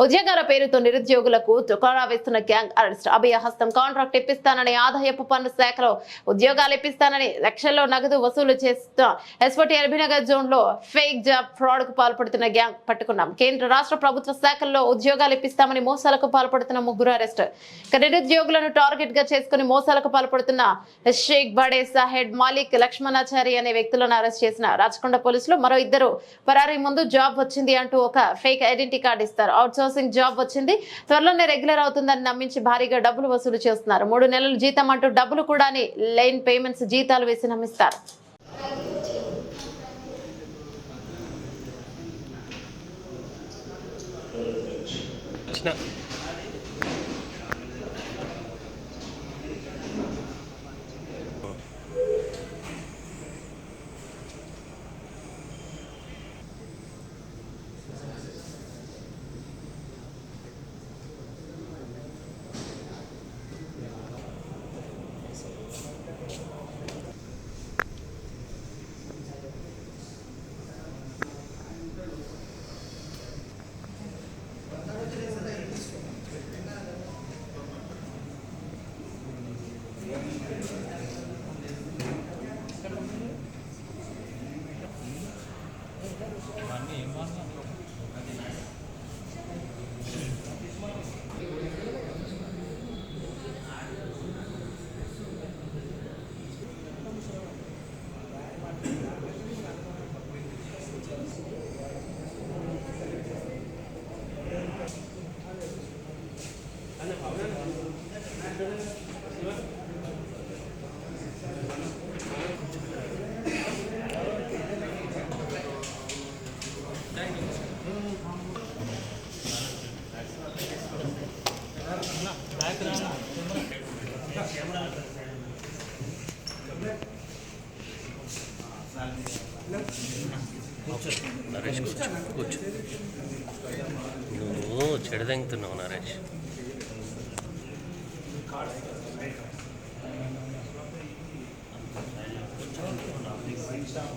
ఉద్యోగాల పేరుతో నిరుద్యోగులకు దుకాణా వేస్తున్న గ్యాంగ్ అరెస్ట్. అభయహస్తం కాంట్రాక్ట్ ఇప్పిస్తానని ఆదాయపు పన్ను శాఖలో ఉద్యోగాలు ఇప్పిస్తానని లక్షల్లో నగదు వసూలు చేస్తున్న ఎస్పటి అరబినగర్ జోన్లో ఫేక్ జాబ్ ఫ్రాడ్కు పాల్పడుతున్న గ్యాంగ్ పట్టుకున్నాం. కేంద్ర రాష్ట్ర ప్రభుత్వ శాఖల్లో ఉద్యోగాలు ఇప్పిస్తామని మోసాలకు పాల్పడుతున్న ముగ్గురు అరెస్ట్. నిరుద్యోగులను టార్గెట్గా చేసుకుని మోసాలకు పాల్పడుతున్న షేక్ బడే సాహెడ్ మాలిక్ లక్ష్మణాచారి అనే వ్యక్తులను అరెస్ట్ చేసిన రాచకొండ పోలీసులు మరో ఇద్దరు. పరారీ ముందు జాబ్ వచ్చింది అంటూ ఒక ఫేక్ ఐడెంటిటీ కార్డు ఇస్తారు. అవుట్ అవుట్సోర్సింగ్ జాబ్ వచ్చింది. త్వరలోనే రెగ్యులర్ అవుతుందని నమ్మించి భారీగా డబ్బులు వసూలు చేస్తున్నారు. మూడు నెలలు జీతం అంటూ డబ్బులు కూడా లైన్ పేమెంట్స్ జీతాలు వేసి నమ్మిస్తారు. వచ్చిన నరేష్ కూర్చో. కూర్చో నువ్వు చెడదెంగుతున్నావు Naresh. Sir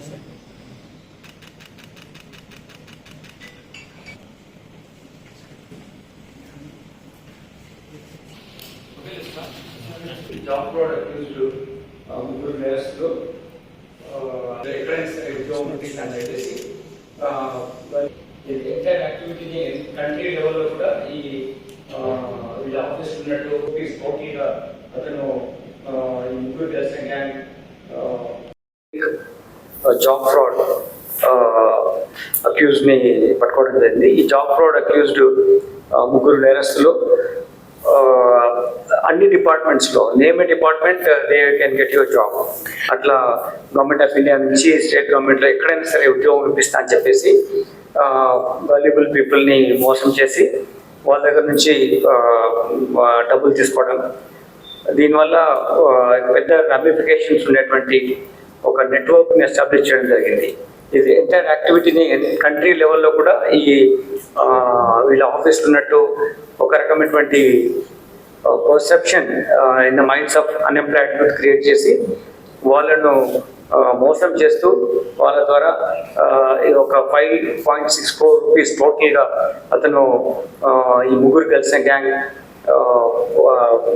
Sir ready sir job fraud accused ముగ్గురు నేరస్తులు ఎక్కడైనా ఉద్యోగం తీసినట్టు చెప్పేసి ఎంటైర్ యాక్టివిటీని కంట్రీ లెవెల్లో కూడా ఈ ఆ, వీళ్ళ ఆఫీస్ ఉన్నట్టు రూపీస్ కోటీగా అతను ఆ, ఈ ముగ్గురు తెలిసిన గ్యాంగ్ జాబ్ ఫ్రాడ్ అక్యూజ్ని పట్టుకోవడం జరిగింది. ఈ జాబ్ ఫ్రాడ్ అక్యూజ్డ్ ముగ్గురు నేరస్తులు uh, అన్ని డిపార్ట్మెంట్స్లో name department they can get your job అట్లా గవర్నమెంట్ ఆఫ్ ఇండియా నుంచి స్టేట్ గవర్నమెంట్లో ఎక్కడైనా సరే ఉద్యోగం ఇప్పిస్తా అని చెప్పేసి వాల్యుబుల్ పీపుల్ని మోసం చేసి వాళ్ళ దగ్గర నుంచి uh, డబ్బులు తీసుకోవడం. దీనివల్ల uh, పెద్ద రమిఫికేషన్స్ ఉండేటువంటి ఒక నెట్వర్క్ని ఎస్టాబ్లిష్ చేయడం జరిగింది. ఇది ఎంటైర్ యాక్టివిటీని కంట్రీ లెవెల్లో కూడా ఈ వీళ్ళ ఆఫీస్లో ఉన్నట్టు ఒక రకమైనటువంటి perception in the minds of unemployed youth create చేసి వాళ్ళను మోసం చేస్తూ వాళ్ళ ద్వారా ఒక five point six four rupees టోటల్గా అతను ఈ ముగ్గురు కలిసిన గ్యాంగ్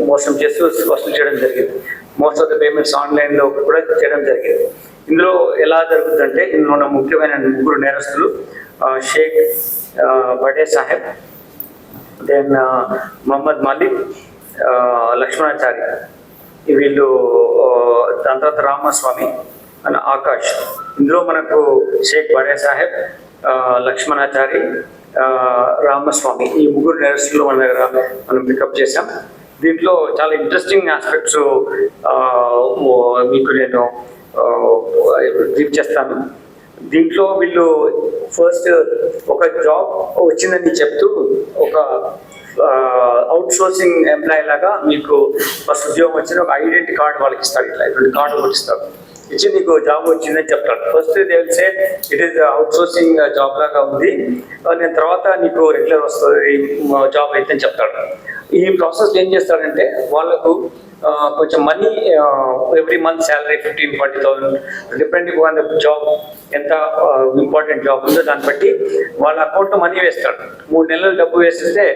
మోసం చేస్తూ వసూలు చేయడం జరిగింది. మోస్ట్ ఆఫ్ ద పేమెంట్స్ ఆన్లైన్లో కూడా చేయడం జరిగింది. ఇందులో ఎలా జరుగుతుందంటే ఇందులో ఉన్న ముఖ్యమైన ముగ్గురు నేరస్తులు షేక్ బడే సాహెబ్ దెన్ మహమ్మద్ మాలిక్ లక్ష్మణాచారి. వీళ్ళు ఆ, దాని తర్వాత రామస్వామి అండ్ ఆకాష్. ఇందులో మనకు షేక్ బడే సాహెబ్ లక్ష్మణాచారి రామస్వామి ఈ ముగ్గురు నేరస్తులు మన దగ్గర మనం పికప్ చేసాం దీంట్లో చాలా ఇంట్రెస్టింగ్ ఆస్పెక్ట్స్ మీకు నేను రీప్ చేస్తాను. దీంట్లో వీళ్ళు ఫస్ట్ ఒక జాబ్ వచ్చిందని చెప్తూ ఒక అవుట్ సోర్సింగ్ ఎంప్లాయీ లాగా మీకు ఫస్ట్ ఉద్యోగం వచ్చిన ఒక ఐడెంటిటీ కార్డు వాళ్ళకి ఇస్తారు ఇట్లా. ఇటువంటి కార్డు కూడా ఇస్తారు ఇచ్చి నీకు జాబ్ వచ్చిందని చెప్తాడు. ఫస్ట్ తెలిసే say it is out sourcing job లాగా ఉంది. Uh, నేను తర్వాత నీకు రెగ్యులర్ వస్తుంది జాబ్ అయితే అని చెప్తాడు. ఈ ప్రాసెస్ ఏం చేస్తాడంటే వాళ్ళకు కొంచెం money every month salary fifteen forty thousand depending on the job ఎంత ఇంపార్టెంట్ జాబ్ ఉందో దాన్ని బట్టి వాళ్ళ అకౌంట్లో మనీ వేస్తాడు. మూడు నెలలు డబ్బు వేస్తే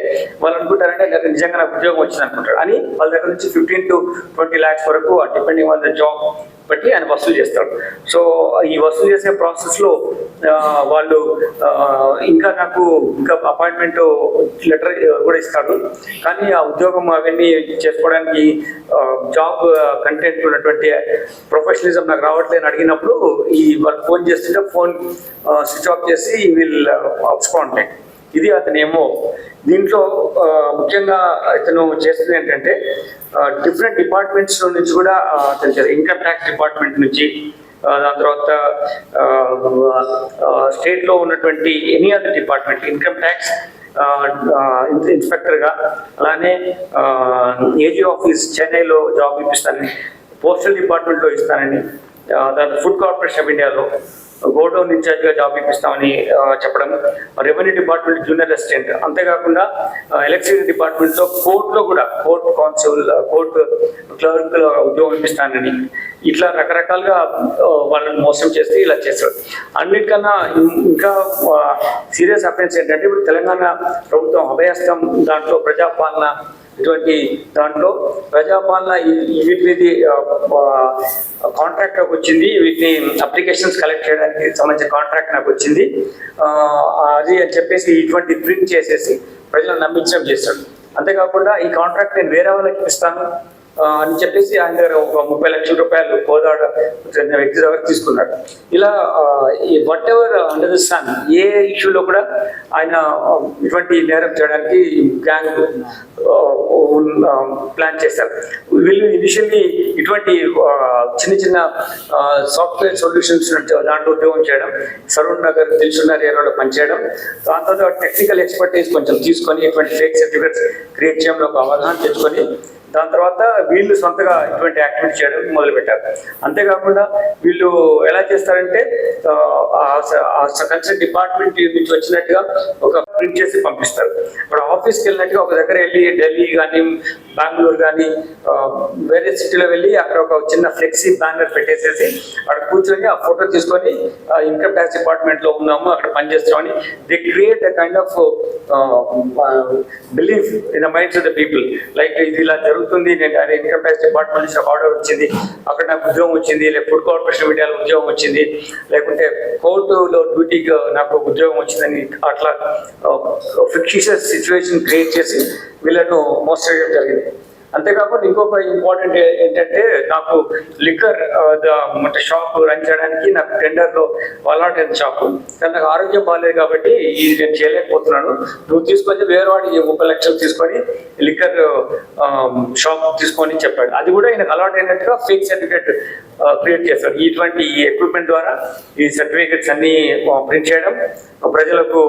వాళ్ళు అనుకుంటారంటే నాకు నిజంగా నాకు ఉద్యోగం వచ్చింది అనుకుంటాడు. అని వాళ్ళ దగ్గర నుంచి ఫిఫ్టీన్ టు ట్వంటీ ల్యాక్స్ వరకు డిపెండింగ్ ఆన్ ద జాబ్ బట్టి ఆయన వసూలు చేస్తాడు. సో ఈ వసూలు చేసే ప్రాసెస్లో వాళ్ళు ఇంకా నాకు ఇంకా అపాయింట్మెంట్ లెటర్ కూడా ఇస్తాడు. కానీ ఆ ఉద్యోగం అవన్నీ చేసుకోవడానికి జాబ్ కంటెంట్ ఉన్నటువంటి ప్రొఫెషనలిజం నాకు రావట్లేదు అడిగినప్పుడు ఈ వాళ్ళు ఫోన్ చేస్తుంటే ఫోన్ స్విచ్ ఆఫ్ చేసి వీళ్ళు అప్స్కౌంటాయి ఇది అతనేమో దీంట్లో ముఖ్యంగా ఇతను చేస్తుంది ఏంటంటే డిఫరెంట్ డిపార్ట్మెంట్స్ నుంచి కూడా అతను ఇన్కమ్ ట్యాక్స్ డిపార్ట్మెంట్ నుంచి దాని తర్వాత స్టేట్లో ఉన్నటువంటి any other department income tax ఇన్స్పెక్టర్గా అలానే ఏజీ ఆఫీస్ చెన్నైలో జాబ్ ఇప్పిస్తానని పోస్టల్ డిపార్ట్మెంట్లో ఇస్తానని దాని ఫుడ్ కార్పొరేషన్ ఆఫ్ ఇండియాలో గోడౌన్ ఇన్ఛార్జ్గా జాబ్ ఇప్పిస్తామని చెప్పడం. రెవెన్యూ డిపార్ట్మెంట్ జూనియర్ అసిస్టెంట్ అంతేకాకుండా ఎలక్ట్రిసిటీ డిపార్ట్మెంట్లో కోర్టులో కూడా కోర్ట్ కాన్సల్ కోర్టు క్లర్క్ ఉద్యోగం ఇప్పిస్తానని. ఇట్లా రకరకాలుగా వాళ్ళని మోసం చేస్తే ఇలా చేస్తాడు అన్నిటికన్నా ఇంకా సీరియస్ అఫెన్స్ ఏంటంటే ఇప్పుడు తెలంగాణ ప్రభుత్వం అభయస్థం దాంట్లో ప్రజాపాలన ఇటువంటి దాంట్లో ప్రజాపాలన వీటి మీద కాంట్రాక్ట్ నాకు వచ్చింది. వీటిని అప్లికేషన్స్ కలెక్ట్ చేయడానికి సంబంధించిన కాంట్రాక్ట్ నాకు వచ్చింది. అది అని చెప్పేసి ఇటువంటి ప్రింట్ చేసేసి ప్రజలను నమ్మించడం చేస్తాడు అంతేకాకుండా ఈ కాంట్రాక్ట్ నేను వేరే వాళ్ళకి ఇస్తాను. అని చెప్పేసి ఆయన దగ్గర ఒక ముప్పై లక్షల రూపాయలు కోదాడ వ్యక్తి దగ్గర తీసుకున్నాడు. ఇలా whatever under the sun ఏ ఇష్యూలో కూడా ఆయన ఇటువంటి నేరం చేయడానికి గ్యాంగ్ ప్లాన్ చేస్తారు వీళ్ళు ఇనిషియల్లీ ఇటువంటి చిన్న చిన్న సాఫ్ట్వేర్ సొల్యూషన్స్ దాంట్లో ఉద్యోగం చేయడం సరూర్ నగర్ దిల్సున్నర్ ఏరియాలో పనిచేయడం దాని తర్వాత టెక్నికల్ ఎక్స్పర్టీస్ కొంచెం తీసుకొని ఇటువంటి ఫేక్ సర్టిఫికేట్స్ క్రియేట్ చేయడంలో ఒక అవగాహన తెచ్చుకొని దాని తర్వాత వీళ్ళు సొంతగా ఇటువంటి యాక్టివిటీ చేయడం మొదలుపెట్టారు అంతేకాకుండా వీళ్ళు ఎలా చేస్తారంటే కన్సర్న్ డిపార్ట్మెంట్ నుంచి వచ్చినట్టుగా ఒక ప్రింట్ చేసి పంపిస్తారు. ఇప్పుడు ఆఫీస్కి వెళ్ళినట్టుగా ఒక దగ్గర వెళ్ళి ఢిల్లీ కానీ బెంగళూరు కానీ వేరే సిటీలో వెళ్ళి అక్కడ ఒక చిన్న ఫ్లెక్సీ బ్యానర్ పెట్టేసేసి అక్కడ కూర్చొని ఆ ఫోటో తీసుకొని ఇన్కమ్ ట్యాక్స్ డిపార్ట్మెంట్లో ఉన్నాము అక్కడ పనిచేస్తామని the create a kind of belief in the minds of the people like ఇది ఇలా జరుగుతుంది నేను అదే ఇన్కమ్ ట్యాక్స్ డిపార్ట్మెంట్ నుంచి ఆర్డర్ వచ్చింది అక్కడ నాకు ఉద్యోగం వచ్చింది లేక ఫుడ్ కార్పొరేషన్ మీడియాలో ఉద్యోగం వచ్చింది లేకుంటే కోర్టులో డ్యూటీకి నాకు ఉద్యోగం వచ్చిందని అట్లా ఫిక్షిషియస్ సిచ్యువేషన్ క్రియేట్ చేసి వీళ్ళను మోస్ట్ చేయడం జరిగింది. అంతేకాకుండా ఇంకొక ఇంపార్టెంట్ ఏంటంటే నాకు లిక్కర్ అంటే షాప్ రన్ చేయడానికి నాకు టెండర్లో అలాట్ అయిన షాప్ కానీ నాకు ఆరోగ్యం బాగాలేదు కాబట్టి ఇది నేను చేయలేకపోతున్నాను. నువ్వు తీసుకొని వేరే వాడి ముప్పై లక్షలు తీసుకొని లిక్కర్ షాప్ తీసుకొని చెప్పాడు. అది కూడా ఈయనకు అలాట్ అయినట్టుగా ఫేక్ సర్టిఫికేట్ క్రియేట్ చేస్తాడు ఇటువంటి ఈ ఎక్విప్మెంట్ ద్వారా ఈ సర్టిఫికేట్స్ అన్ని ప్రింట్ చేయడం ప్రజలకు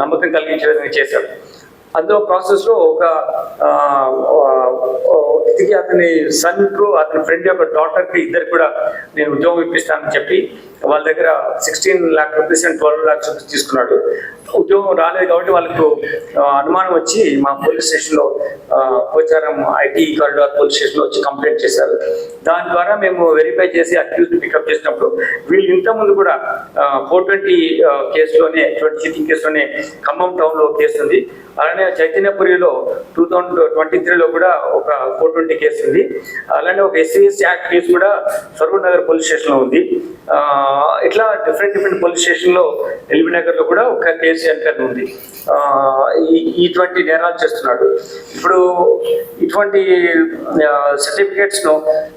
నమ్మకం కలిగించే విధంగా చేశాడు. అందులో ప్రాసెస్లో ఒక ఆ, అతని సన్ అతని ఫ్రెండ్ యొక్క డాటర్కి ఇద్దరు కూడా నేను ఉద్యోగం ఇప్పిస్తానని చెప్పి వాళ్ళ దగ్గర sixteen lakh rupees and twelve lakhs rupees తీసుకున్నాడు. ఉద్యోగం రాలేదు కాబట్టి వాళ్ళకు అనుమానం వచ్చి మా పోలీస్ స్టేషన్లో పోచారం ఐటీ కారిడార్ పోలీస్ స్టేషన్లో వచ్చి కంప్లైంట్ చేశారు. దాని ద్వారా మేము వెరిఫై చేసి అక్యూజ్ పికప్ చేసినప్పుడు వీళ్ళు ఇంతకుముందు కూడా ఫోర్ ట్వంటీ కేసులోనే ట్వంటీ సిటింగ్ కేసులోనే ఖమ్మం టౌన్లో కేసు ఉంది. అలానే చైతన్యపురిలో టూ థౌజండ్ ట్వంటీ త్రీలో కూడా ఒక ఫోర్ ట్వంటీ కేసు ఉంది. అలానే ఒక ఎస్సీఎస్ యాక్ట్ కేసు కూడా సర్వర్ నగర్ పోలీస్ స్టేషన్లో ఉంది. ఆ, ఇట్లా డిఫరెంట్ డిఫరెంట్ పోలీస్ స్టేషన్లో ఎల్బీ నగర్లో కూడా ఒక కేసు ఎంటర్ ఉంది. ఇటువంటి నేరాలు చేస్తున్నాడు. ఇప్పుడు ఇటువంటి సర్టిఫికేట్స్ను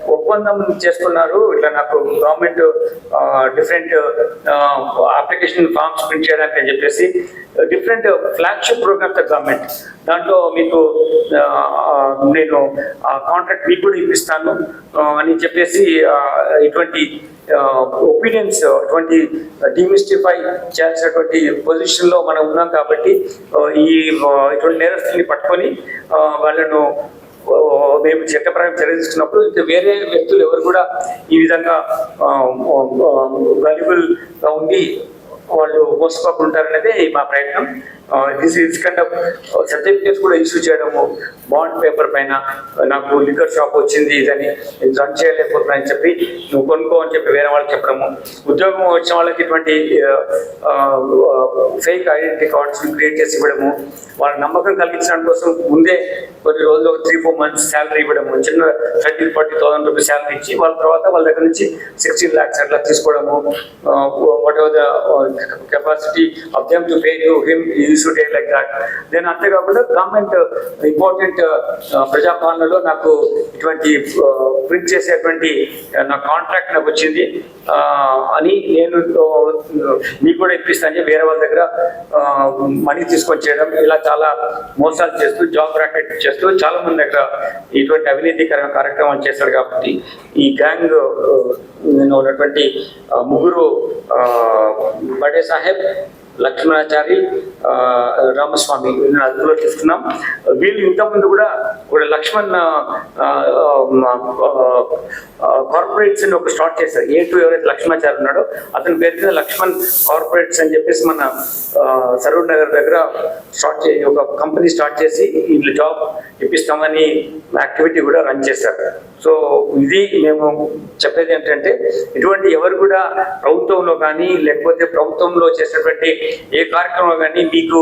ఒప్పందం చేసుకున్నారు. ఇట్లా నాకు government different application forms print చేయడానికి అని చెప్పేసి డిఫరెంట్ ఫ్లాగ్షిప్ ప్రోగ్రామ్స్ గవర్నమెంట్ దాంట్లో మీకు ఆ, నేను కాంట్రాక్ట్ మీకు కూడా ఇప్పిస్తాను. అని చెప్పేసి ఇటువంటి ఒపీనియన్స్ అటువంటి డిమిస్టిఫై చేయాల్సినటువంటి పొజిషన్లో మనం ఉన్నాం కాబట్టి ఈ ఇటువంటి నేరస్తుల్ని పట్టుకొని వాళ్ళను మేము చట్టపరంగా చర్య తీసుకున్నప్పుడు వేరే వ్యక్తులు ఎవరు కూడా ఈ విధంగా వాల్యుబుల్గా ఉండి వాళ్ళు మోసపోకుండా మా ప్రయత్నం. This is kind of certificates కూడా ఇష్యూ చేయడము బాండ్ పేపర్ పైన నాకు లిక్కర్ షాప్ వచ్చింది ఇదని నేను రన్ చేయలేకపోతున్నా అని చెప్పి నువ్వు కొనుక్కో అని చెప్పి వేరే వాళ్ళకి చెప్పడము. ఉద్యోగం వచ్చిన వాళ్ళకి ఇటువంటి ఫేక్ ఐడెంటిటీ కార్డ్స్ క్రియేట్ చేసి ఇవ్వడము వాళ్ళ నమ్మకం కలిగించడం కోసం ముందే కొన్ని రోజులు త్రీ ఫోర్ మంత్స్ శాలరీ ఇవ్వడము చిన్న thirty forty thousand rupees salary ఇచ్చి వాళ్ళ తర్వాత వాళ్ళ దగ్గర నుంచి సిక్స్టీన్ ల్యాక్స్ అట్లా తీసుకోవడము whatever the capacity of them to pay to him use to take like that then అంతేకాకుండా గవర్నమెంట్ ఇంపార్టెంట్ ప్రజాపాలనలో నాకు ఇటువంటి ప్రింట్ చేసేటువంటి నా కాంట్రాక్ట్ నాకు వచ్చింది అని నేను మీకు కూడా ఇప్పిస్తాను వేరే వాళ్ళ దగ్గర మనీ తీసుకొని చేయడం ఇలా చాలా మోసాలు చేస్తూ జాబ్ రాకెట్ చేస్తూ చాలా మంది దగ్గర ఇటువంటి అవినీతికరమైన కార్యక్రమాలు చేశారు కాబట్టి ఈ గ్యాంగ్ ఉన్నటువంటి ముగ్గురు ఆ, బడే సాహెబ్ లక్ష్మణాచారి రామస్వామి వీళ్ళని అదుపులో తీసుకున్నాం. వీళ్ళు ఇంతకుముందు కూడా కూడా లక్ష్మణ్ కార్పొరేట్స్ అని ఒక స్టార్ట్ చేశారు. ఏ టూ ఎవరైతే లక్ష్మణాచారి ఉన్నాడో అతని పేరు మీద లక్ష్మణ్ కార్పొరేట్స్ అని చెప్పేసి మన సరూర్ నగర్ దగ్గర స్టార్ట్ ఒక కంపెనీ స్టార్ట్ చేసి వీళ్ళు జాబ్ ఇప్పిస్తామని యాక్టివిటీ కూడా రన్ చేశారు. సో ఇది మేము చెప్పేది ఏంటంటే ఇటువంటి ఎవరు కూడా ప్రభుత్వంలో కానీ లేకపోతే ప్రభుత్వంలో చేసినటువంటి ఏ కార్యక్రమం కానీ మీకు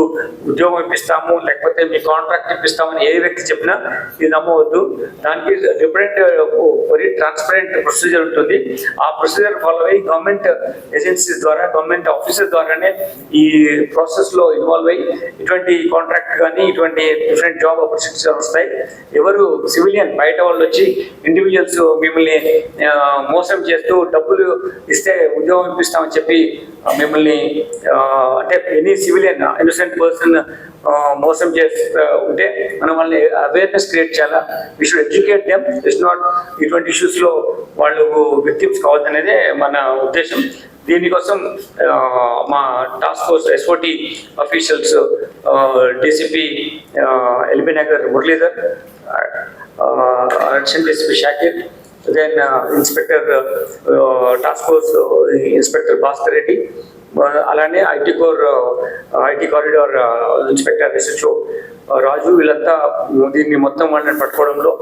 ఉద్యోగం ఇప్పిస్తాము లేకపోతే మీ కాంట్రాక్ట్ ఇప్పిస్తామని ఏ వ్యక్తి చెప్పినా ఇది నమ్మవద్దు. దానికి డిఫరెంట్ వెరీ ట్రాన్స్పరెంట్ ప్రొసీజర్ ఉంటుంది. ఆ ప్రొసీజర్ ఫాలో అయ్యి గవర్నమెంట్ ఏజెన్సీస్ ద్వారా గవర్నమెంట్ ఆఫీసెస్ ద్వారానే ఈ ప్రాసెస్లో ఇన్వాల్వ్ అయ్యి ఇటువంటి కాంట్రాక్ట్ కానీ ఇటువంటి డిఫరెంట్ జాబ్ ఆపర్చునిటీస్ వస్తాయి. ఎవరు సివిలియన్ బయట వాళ్ళు వచ్చి ఇండివిజువల్స్ మిమ్మల్ని మోసం చేస్తూ డబ్బులు ఇస్తే ఉద్యోగం ఇప్పిస్తామని చెప్పి మిమ్మల్ని అంటే ఎనీ సివిలియన్ ఇన్నోసెంట్ పర్సన్ మోసం చేస్తూ ఉంటే మనం వాళ్ళని అవేర్నెస్ క్రియేట్ చేయాలా? We should educate them it's not ఇటువంటి ఇష్యూస్లో వాళ్ళు విక్టిమ్స్ కావద్దనేదే మన ఉద్దేశం. దీనికోసం మా task force SOT officials DCP LB Nagar Muralidhar additional DCP Shakir then inspector task force inspector Bhaskar Reddy అలానే IT core IT corridor inspector SHO Raju వీళ్ళంతా దీన్ని మొత్తం వాళ్ళని పట్టుకోవడంలో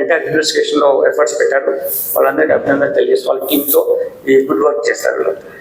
ఎంటైర్ ఇన్వెస్టిగేషన్లో ఎఫర్ట్స్ పెట్టారు. వాళ్ళందరికీ అభినందన తెలియజేసి వాళ్ళ టీంతో ఈ గుడ్ వర్క్ చేస్తారు. వీళ్ళంతా